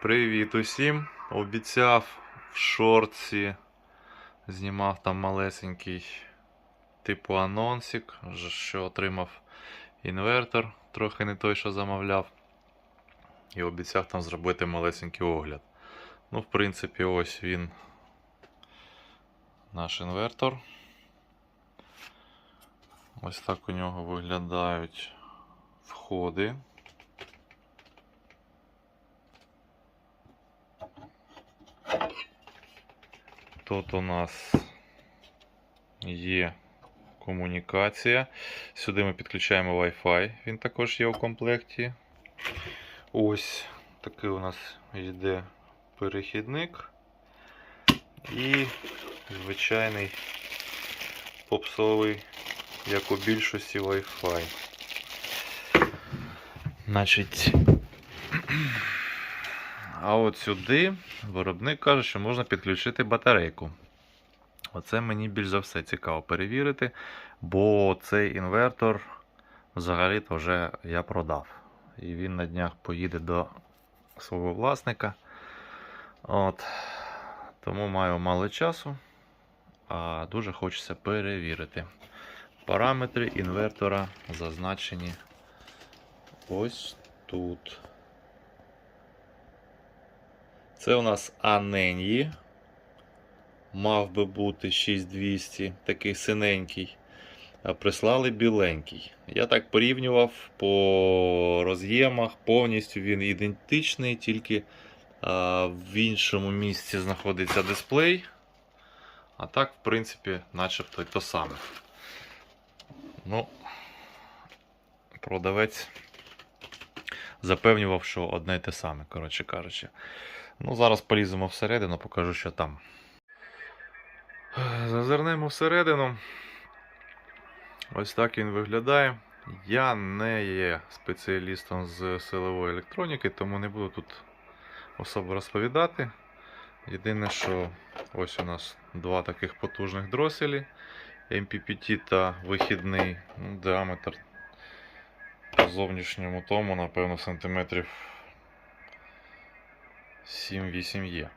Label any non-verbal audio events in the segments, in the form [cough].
Привіт усім! Обіцяв в шорці, знімав там малесенький типу анонсик, що отримав інвертор, трохи не той, що замовляв. І обіцяв там зробити малесенький огляд. Ну, в принципі, ось він. Наш інвертор. Ось так у нього виглядають входи. Тут у нас є комунікація. Сюди ми підключаємо Wi-Fi, він також є у комплекті. Ось такий у нас йде перехідник і звичайний попсовий, як у більшості Wi-Fi. Значить, а от сюди виробник каже, що можна підключити батарейку. Оце мені більш за все цікаво перевірити, бо цей інвертор взагалі-то вже я продав. І він на днях поїде до свого власника. От. Тому маю мало часу, а дуже хочеться перевірити. Параметри інвертора зазначені ось тут. Це у нас Аненьї. Мав би бути 6200, такий синенький. Прислали біленький. Я так порівнював по роз'ємах, повністю він ідентичний, тільки а, в іншому місці знаходиться дисплей. А так, в принципі, начебто то саме. Ну, продавець запевнював, що одне й те саме, коротше кажучи. Ну, зараз поліземо всередину, покажу, що там. Зазирнемо всередину. Ось так він виглядає. Я не є спеціалістом з силової електроніки, тому не буду тут особо розповідати. Єдине, що ось у нас два таких потужних дроселі MPPT та вихідний ну, діаметр по зовнішньому тому, напевно, сантиметрів 7-8 є.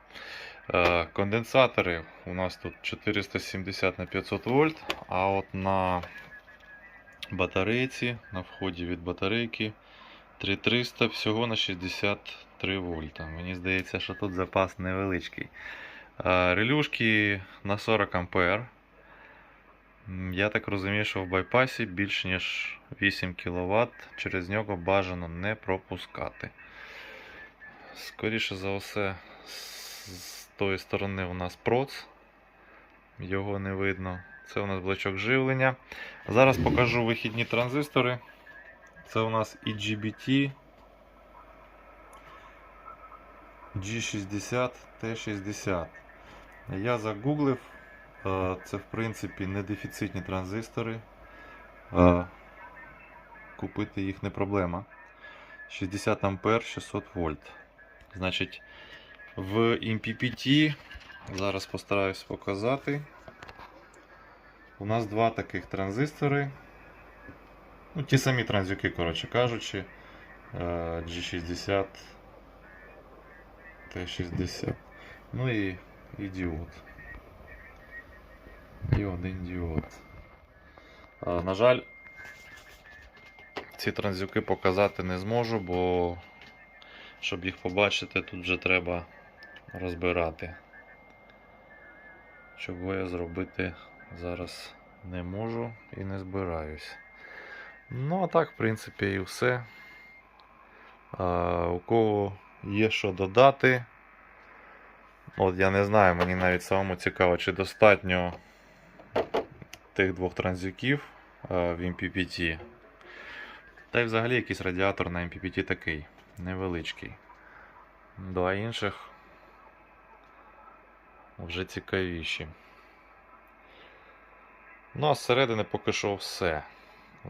Е, Конденсатори у нас тут 470 на 500 вольт, а от на батарейці, на вході від батарейки 3300 всього на 63 вольта. Мені здається, що тут запас невеличкий. Е, Релюшки на 40 ампер. Я так розумію, що в байпасі більш ніж 8 кВт, через нього бажано не пропускати. Скоріше за все, з тої сторони у нас проц, його не видно. Це у нас блочок живлення. Зараз покажу вихідні транзистори. Це у нас EGBT G60 T60. Я загуглив, е, це в принципі не дефіцитні транзистори. Е, Купити їх не проблема. 60 ампер 600 вольт. Значить, в MPPT зараз постараюсь показати. У нас два таких транзистори. Ну, ті самі транзюки, коротше кажучи. е, G60 T60. Ну і, і діод. І один діод. На жаль, ці транзюки показати не зможу, бо щоб їх побачити, тут вже треба розбирати. Чого я зробити зараз не можу і не збираюсь. Ну, а так, в принципі, і все. А, у кого є що додати. От я не знаю, мені навіть самому цікаво, чи достатньо тих двох транзюків в MPPT. Та й взагалі якийсь радіатор на MPPT такий невеличкий. Два інших вже цікавіші. Ну, а зсередини поки що все.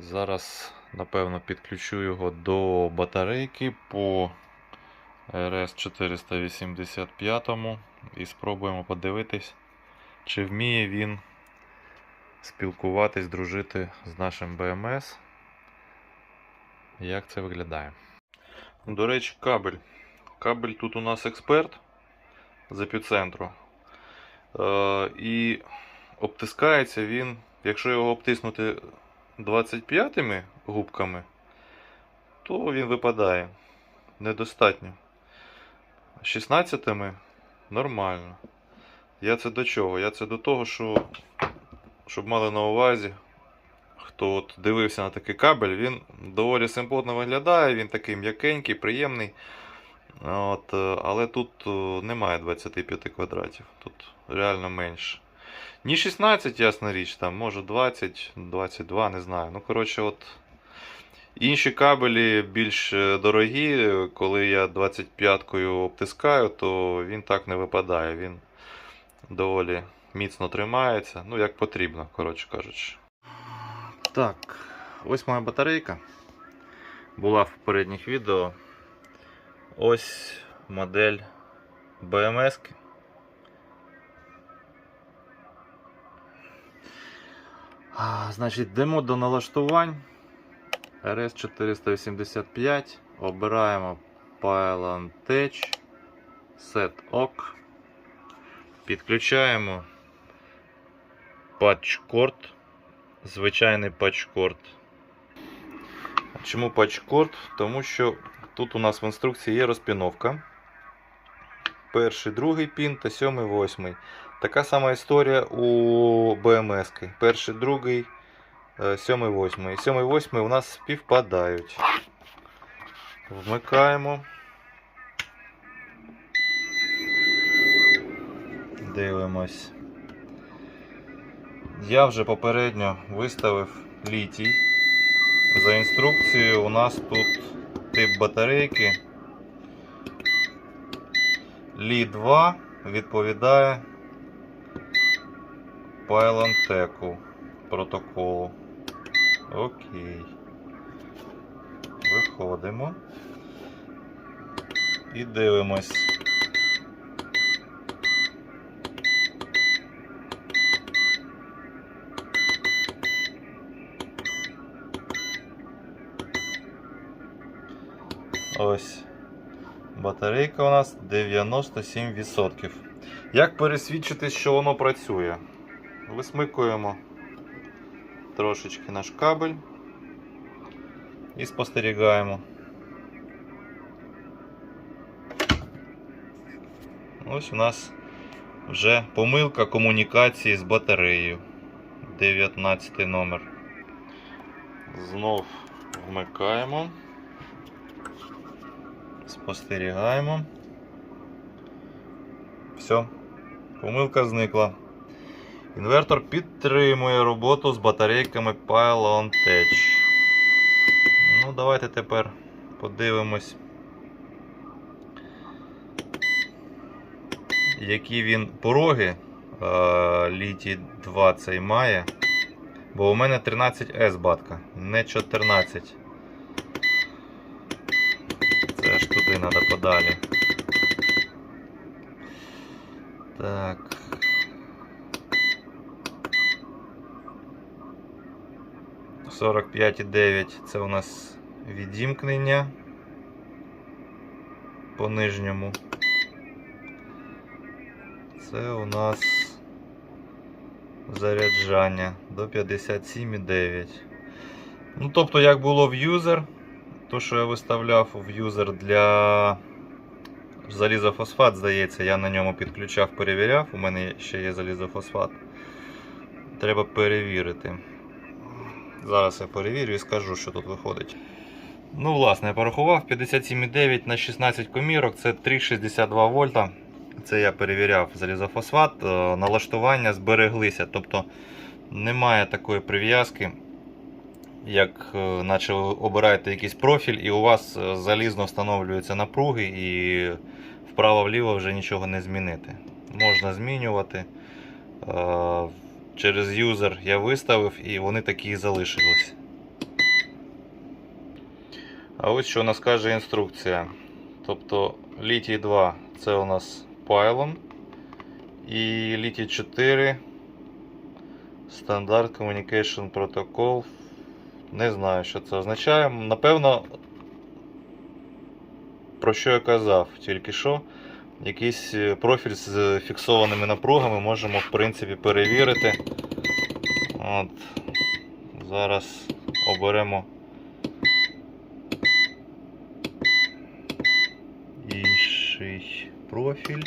Зараз, напевно, підключу його до батарейки по RS485 і спробуємо подивитись, чи вміє він спілкуватись, дружити з нашим BMS. Як це виглядає? До речі, кабель Кабель тут у нас експерт з епіцентру. Е, і обтискається він, якщо його обтиснути 25 губками, то він випадає. Недостатньо. 16 нормально. Я це до чого? Я це до того, що, щоб мали на увазі, хто от дивився на такий кабель, він доволі симпотно виглядає, він такий м'якенький, приємний. От, е, але тут е, немає 25 квадратів, тут реально менше. Ні 16, ясна річ, там може 20, 22, не знаю. Ну, коротше, от. Інші кабелі більш е, дорогі, коли я 25-кою обтискаю, то він так не випадає. Він доволі міцно тримається, ну як потрібно, коротше кажучи. Так, ось моя батарейка. Була в попередніх відео. Ось модель BMS. -ки. Значить, йдемо до налаштувань. RS485. Обираємо Pylon Tech. Set OK. Підключаємо патчкорд. Звичайний патчкорд. Чому патчкорд? Тому що тут у нас в інструкції є розпіновка. Перший, другий пін та сьомий, восьмий. Така сама історія у BMS. -ки. Перший, другий, е, сьомий, восьмий. Сьомий, восьмий у нас співпадають. Вмикаємо. Дивимось. Я вже попередньо виставив літій. За інструкцією у нас тут тип батарейки. Лі 2 відповідає Pylon протоколу. Окей. Виходимо. І дивимось. Ось. Батарейка у нас 97%. Як пересвідчити, що воно працює? Висмикуємо трошечки наш кабель і спостерігаємо. Ось у нас вже помилка комунікації з батареєю. 19 номер. Знов вмикаємо. Спостерігаємо. Все, помилка зникла. Інвертор підтримує роботу з батарейками Pylon Tech. Ну, давайте тепер подивимось, які він пороги е, літій 2 цей має. Бо у мене 13S батка, не 14. Треба подалі. Так. Сорок п'ять і дев'ять це у нас відімкнення по нижньому. Це у нас заряджання до 57,9. Ну, тобто, як було в юзер, то, що я виставляв в юзер для залізофосфат, здається, я на ньому підключав, перевіряв. У мене ще є залізофосфат. Треба перевірити. Зараз я перевірю і скажу, що тут виходить. Ну, власне, я порахував 57,9 на 16 комірок, це 3,62 вольта. Це я перевіряв залізофосфат. Е, Налаштування збереглися. Тобто немає такої прив'язки, як е, наче ви обираєте якийсь профіль, і у вас е, залізно встановлюються напруги, і вправо-вліво вже нічого не змінити. Можна змінювати. Е, Через юзер я виставив і вони такі і залишились. А ось що у нас каже інструкція. Тобто літій 2 це у нас Pylon і літій 4 Standard Communication Protocol. Не знаю, що це означає. Напевно, про що я казав тільки що. Якийсь е, профіль з фіксованими напругами можемо в принципі перевірити. От. Зараз оберемо інший профіль.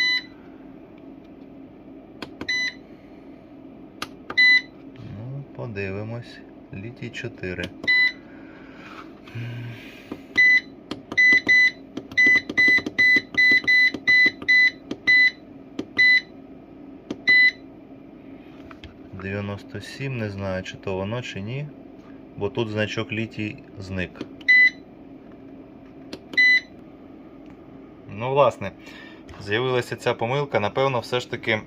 Ну, подивимось. Літій 4. Дев'яносто сім, не знаю, чи то воно, чи ні. Бо тут значок літій зник. Ну, власне, з'явилася ця помилка. Напевно, все ж таки,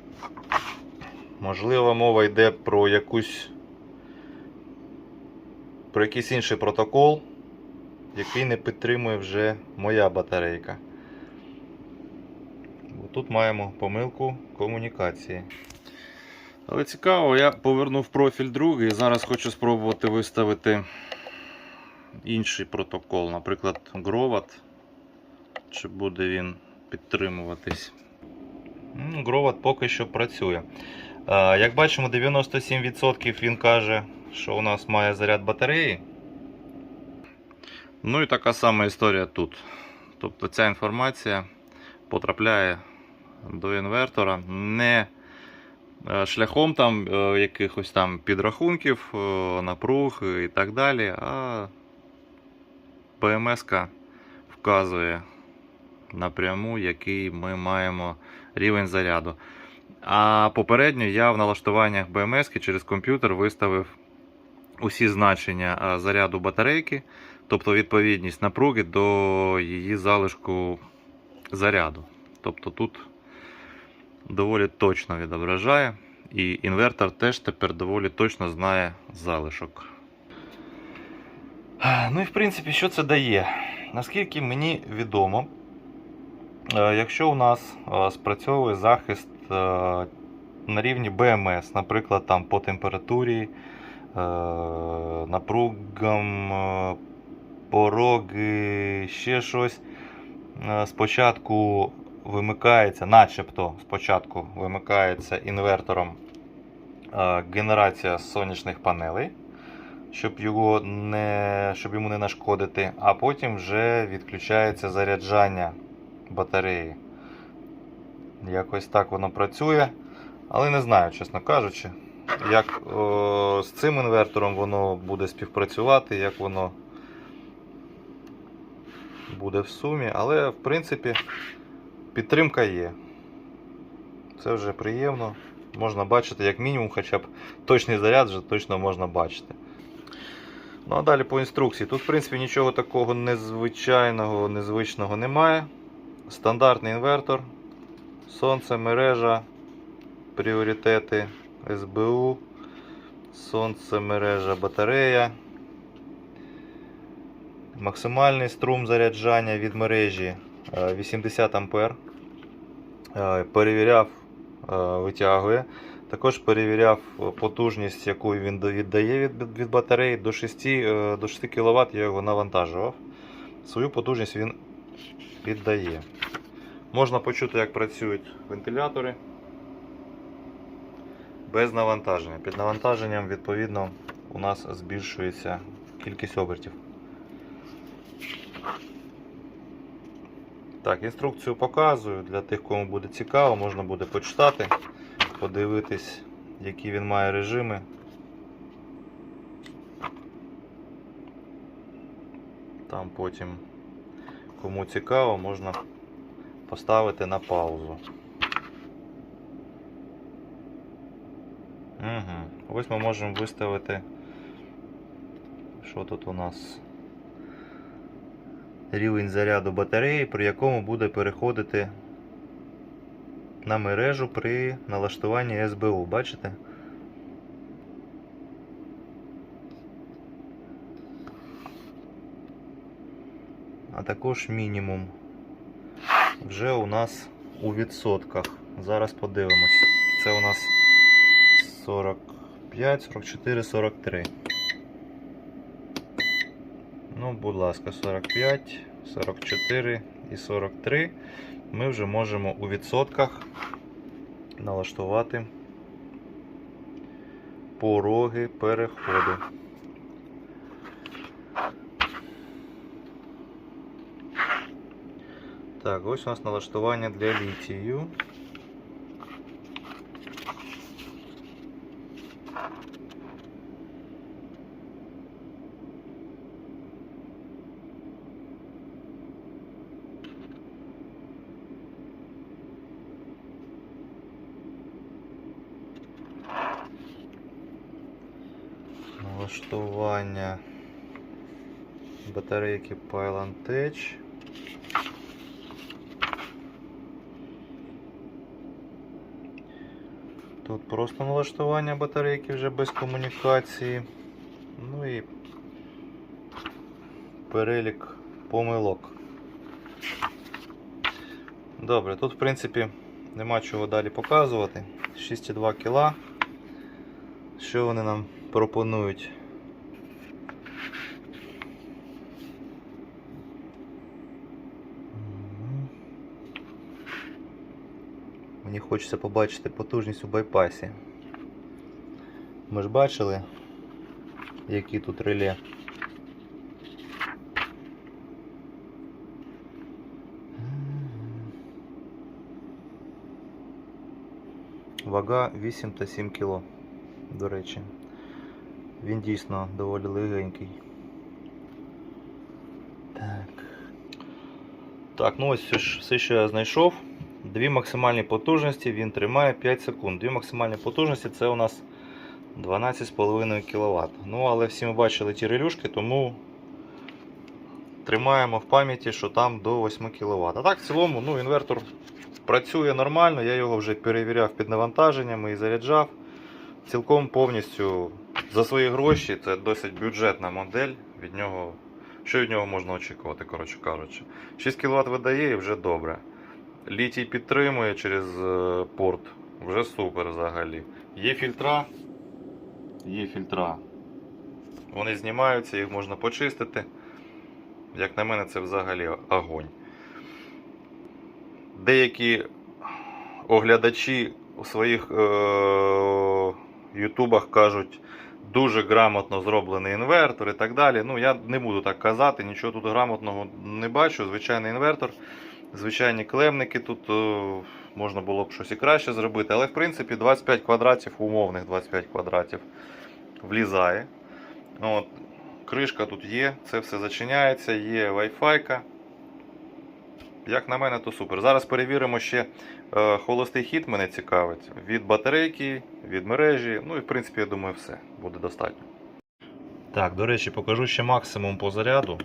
можливо, мова йде про якусь. Про якийсь інший протокол, який не підтримує вже моя батарейка. Бо тут маємо помилку комунікації. Але цікаво, я повернув профіль другий і зараз хочу спробувати виставити інший протокол, наприклад, Grovat. Чи буде він підтримуватись? Grovat поки що працює. Як бачимо, 97% він каже, що у нас має заряд батареї. Ну і така сама історія тут. Тобто ця інформація потрапляє до інвертора не е, шляхом там е, якихось там підрахунків, е, напруг і так далі, а ПМС вказує напряму, який ми маємо рівень заряду. А попередньо я в налаштуваннях BMS через комп'ютер виставив усі значення заряду батарейки, тобто відповідність напруги до її залишку заряду. Тобто тут доволі точно відображає, і інвертор теж тепер доволі точно знає залишок. Ну і в принципі, що це дає? Наскільки мені відомо, е, якщо у нас е, спрацьовує захист е, на рівні BMS, наприклад, там по температурі, напругам, е, пороги, ще щось, е, спочатку вимикається, начебто спочатку вимикається інвертором е, генерація сонячних панелей щоб його не, щоб йому не нашкодити, а потім вже відключається заряджання батареї. Якось так воно працює. Але не знаю, чесно кажучи, як о, з цим інвертором воно буде співпрацювати, як воно буде в сумі. Але в принципі підтримка є. Це вже приємно. Можна бачити, як мінімум, хоча б точний заряд вже точно можна бачити. Ну а далі по інструкції. Тут, в принципі, нічого такого незвичайного, незвичного немає. Стандартний інвертор, сонце, мережа, пріоритети СБУ, сонце, мережа, батарея. Максимальний струм заряджання від мережі е, 80 А. Е, Перевіряв, е, витягує. Також перевіряв потужність, яку він віддає від, від батареї до 6, е, до 6 кВт я його навантажував. Свою потужність він віддає. Можна почути, як працюють вентилятори без навантаження. Під навантаженням, відповідно, у нас збільшується кількість обертів. Так, інструкцію показую. Для тих, кому буде цікаво, можна буде почитати подивитись, які він має режими. Там потім, кому цікаво, можна поставити на паузу. Угу. Ось ми можемо виставити, що тут у нас рівень заряду батареї, при якому буде переходити на мережу при налаштуванні СБУ. Бачите? А також мінімум вже у нас у відсотках. Зараз подивимось. Це у нас 45, 44, 43. Ну, будь ласка, 45, 44 і 43 ми вже можемо у відсотках налаштувати пороги переходу. Так, ось у нас налаштування для літію. Налаштування батарейки Pylon Тут просто налаштування батарейки вже без комунікації. Ну і перелік помилок. Добре, тут в принципі нема чого далі показувати. 6,2 кг. Що вони нам пропонують? Мені хочеться побачити потужність у байпасі. Ми ж бачили, які тут реле. Вага 8 та 7 кг, до речі. Він дійсно доволі легенький. Так. Ну ось все, що я знайшов. Дві максимальні потужності він тримає 5 секунд. Дві максимальні потужності це у нас 12,5 кВт. Ну, але всі ми бачили ті релюшки, тому тримаємо в пам'яті, що там до 8 кВт. А так, в цілому, ну, інвертор працює нормально, я його вже перевіряв під навантаженнями і заряджав. Цілком повністю за свої гроші це досить бюджетна модель. Від нього, що від нього можна очікувати, коротше кажучи. 6 кВт видає і вже добре. Літій підтримує через е, порт. Вже супер взагалі. Є фільтра. Є фільтра. Вони знімаються, їх можна почистити. Як на мене, це взагалі огонь. Деякі оглядачі у своїх е- ютубах кажуть, дуже грамотно зроблений інвертор і так далі. Ну, я не буду так казати, нічого тут грамотного не бачу. Звичайний інвертор, звичайні клемники. Тут е, можна було б щось і краще зробити, але в принципі 25 квадратів, умовних 25 квадратів влізає. От, кришка тут є, це все зачиняється, є Wi-Fi. Як на мене, то супер. Зараз перевіримо ще е, холостий хід мене цікавить. Від батарейки, від мережі. Ну і в принципі, я думаю, все буде достатньо. Так, до речі, покажу ще максимум по заряду.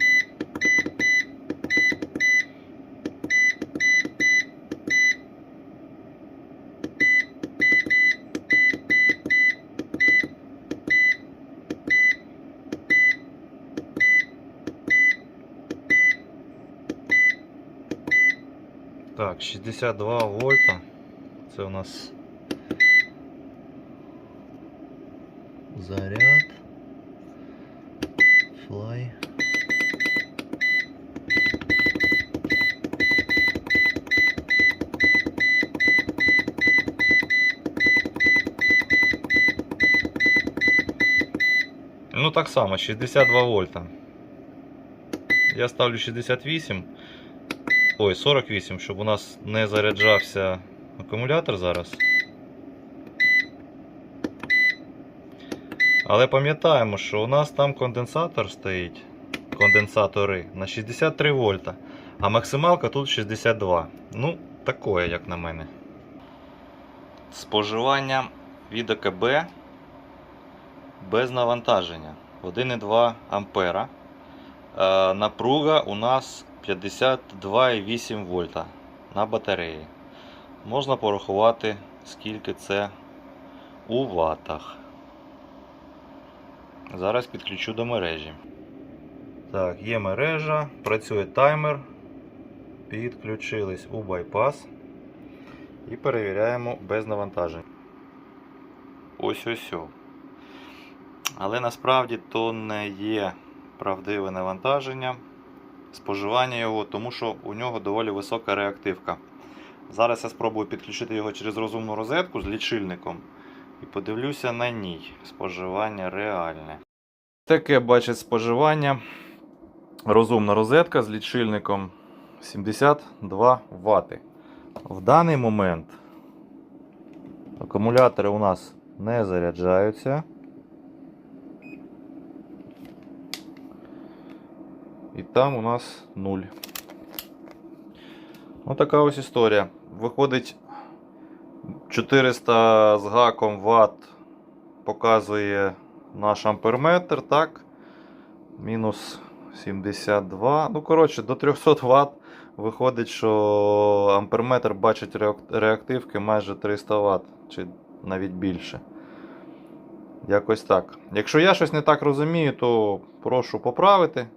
Так, 62 вольта. Це у нас заряд. Флай. Ну так само, 62 вольта. Я ставлю 68. Ой, 48, щоб у нас не заряджався акумулятор зараз. Але пам'ятаємо, що у нас там конденсатор стоїть, конденсатори на 63 вольта, а максималка тут 62. Ну, такое, як на мене. Споживання від АКБ без навантаження 1,2 ампера. Е, Напруга у нас 52,8 вольта на батареї. Можна порахувати, скільки це у ватах. Зараз підключу до мережі. Так, є мережа, працює таймер. Підключились у байпас. І перевіряємо без навантажень. Ось ось. ось. Але насправді то не є правдиве навантаження. споживання його, тому що у нього доволі висока реактивка. Зараз я спробую підключити його через розумну розетку з лічильником і подивлюся на ній. Споживання реальне. Таке бачить споживання. Розумна розетка з лічильником 72 Вт. В даний момент акумулятори у нас не заряджаються. І там у нас 0. Ось така ось історія. Виходить 400 з гаком Вт показує наш амперметр, так? Мінус 72. Ну, коротше, до 300 Вт виходить, що амперметр бачить реактивки майже 300 Вт, чи навіть більше. Якось так. Якщо я щось не так розумію, то прошу поправити.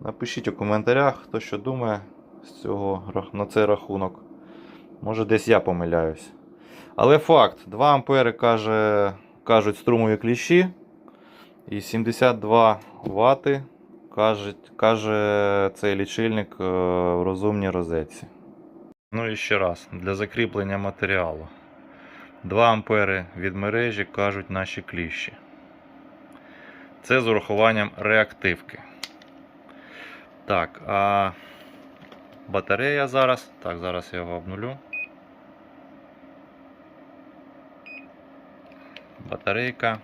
Напишіть у коментарях, хто що думає з цього, на цей рахунок. Може, десь я помиляюсь. Але факт: 2 ампери каже, кажуть струмові кліщі. І 72 Вт каже, каже цей лічильник е, в розумній розетці. Ну і ще раз, для закріплення матеріалу. 2 ампери від мережі кажуть наші кліщі. Це з урахуванням реактивки. Так, а батарея зараз. Так, зараз я його обнулю. Батарейка.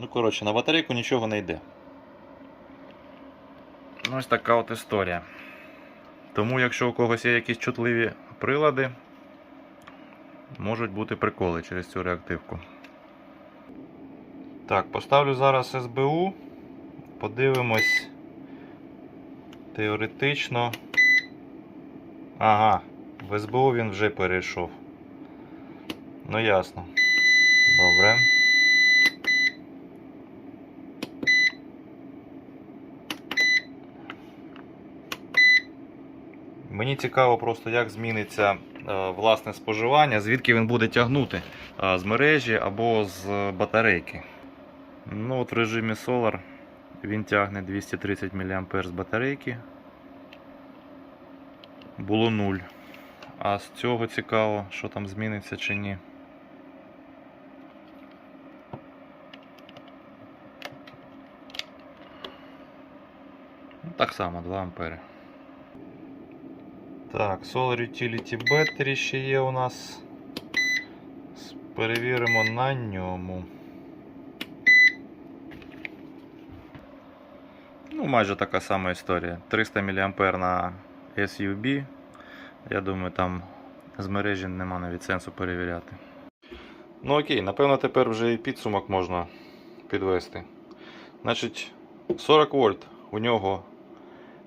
Ну, коротше, на батарейку нічого не йде. Ну, ось така от історія. Тому, якщо у когось є якісь чутливі прилади, можуть бути приколи через цю реактивку. Так, поставлю зараз СБУ. Подивимось. Теоретично. Ага, в СБУ він вже перейшов. Ну ясно. Добре. Мені цікаво просто, як зміниться е, власне споживання, звідки він буде тягнути е, з мережі або з батарейки. Ну, от в режимі Solar він тягне 230 мА з батарейки. Було 0. А з цього цікаво, що там зміниться чи ні. Ну, Так само 2 ампери. Так, Solar Utility Battery ще є у нас. Перевіримо на ньому. Ну, майже така сама історія. 300 мА на SUB. Я думаю, там з мережі нема навіть сенсу перевіряти. Ну окей, напевно, тепер вже і підсумок можна підвести. Значить, 40 вольт у нього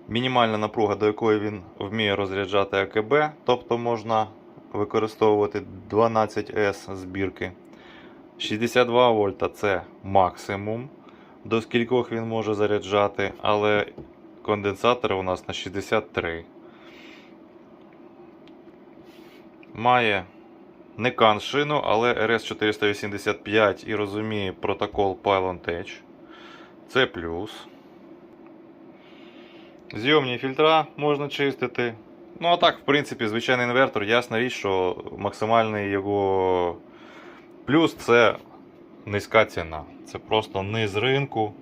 мінімальна напруга, до якої він вміє розряджати АКБ, тобто можна використовувати 12С збірки. 62 вольта це максимум, до скількох він може заряджати, але конденсатори у нас на 63. Має не кан шину, але RS485 і розуміє протокол Pylon Tech. Це плюс. Зйомні фільтра можна чистити. Ну, а так, в принципі, звичайний інвертор, ясна річ, що максимальний його плюс це низька ціна. Це просто низ ринку.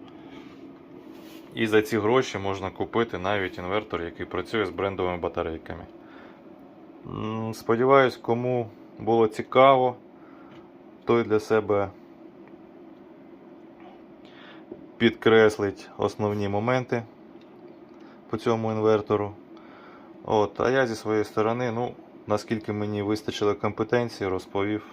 І за ці гроші можна купити навіть інвертор, який працює з брендовими батарейками. Сподіваюсь, кому було цікаво, той для себе підкреслить основні моменти по цьому інвертору. От, а я зі своєї сторони, ну, наскільки мені вистачило компетенції, розповів,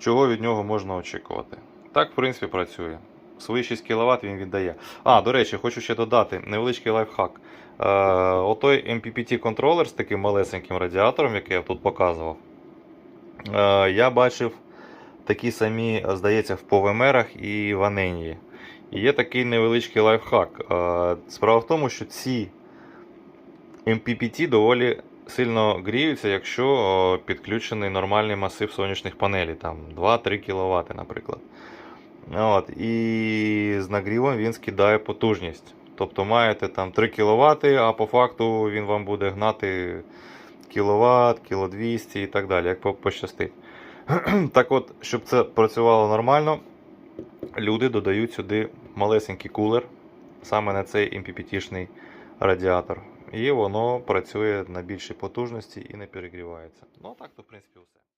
чого від нього можна очікувати. Так, в принципі, працює. Свої 6 кВт він віддає. А, до речі, хочу ще додати невеличкий лайфхак. Е, отой MPPT контролер з таким малесеньким радіатором, який я тут показував. Е, я бачив такі самі, здається, в повемерах і в Аненії. І є такий невеличкий лайфхак. Е, Справа в тому, що ці MPPT доволі сильно гріються, якщо підключений нормальний масив сонячних панелей, там 2-3 кВт, наприклад. От, і з нагрівом він скидає потужність. Тобто маєте там 3 кВт, а по факту він вам буде гнати кіловат, кіло 200 і так далі, як пощастить. [clears throat] Так от, щоб це працювало нормально, люди додають сюди малесенький кулер, саме на цей MPPT-шний радіатор. І воно працює на більшій потужності і не перегрівається. Ну, так, то, в принципі, все.